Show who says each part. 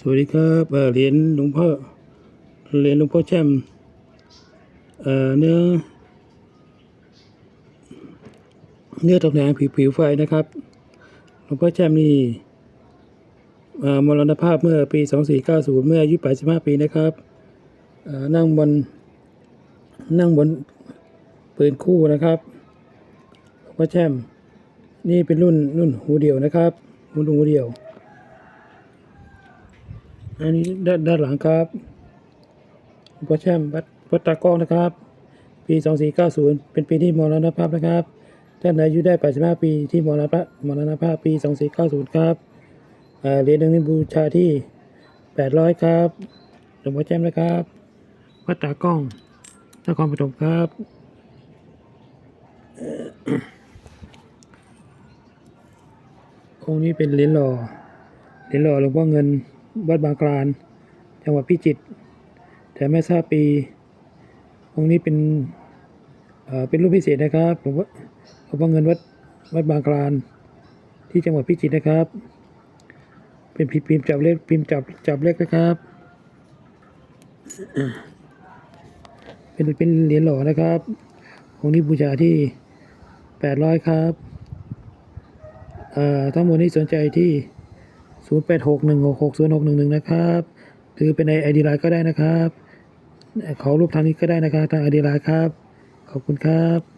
Speaker 1: สวัสดีครับเหรียญหลวงพ่อเหรียญหลวงพ่อแช่มเอ่อเนื้อ เนื้อตกแต่งผิวผิวไฟนะครับหลวงพ่อแช่มนี่เอ่อมรณภาพเมื่อปี 2490 เมื่ออายุ85 ปีนะครับเอ่อนั่งบน นั่งบนปืนคู่นะครับหลวงพ่อแช่มนี่เป็นรุ่นรุ่นหูเดียวนะครับรุ่นหูเดียว อันนี้ด้านด้านหลังครับหลวงพ่อแช่มวัดวัดตากล้องนะครับ ปี 2490 เป็นปีที่มรณภาพนะครับท่านอายุได้ 85 ปีที่มรณภาพมรณภาพปี 2490 ครับเหรียญหนึ่งนี้บูชาที่ 800 ครับหลวงพ่อแช่มนะครับวัดตากล้องนครปฐมครับเอ่อองค์นี้เป็นเหรียญหล่อเหรียญหล่อหลวงพ่อเงิน วัดบางกลาน จังหวัดพิจิตรแต่ไม่ทราบปี องค์นี้เป็นเอ่อเป็นรูปพิเศษนะครับหลวงพ่อหลวงพ่อเงินวัดวัดบางกลานที่จังหวัดพิจิตรนะครับ เป็นพิมพ์จับเลขพิมพ์จับจับเลขนะครับ เป็นเป็นเหรียญหล่อนะครับองค์นี้บูชาที่แปดร้อยครับอ่อทั้งหมดนี้สนใจที่ 0 8 6 1 6 6 0 6 1 1 นะครับหรือเป็นในไอดีไลน์ก็ได้นะครับ ขอรูปทางนี้ก็ได้นะครับทางไอดีไลน์ครับ ขอบคุณครับ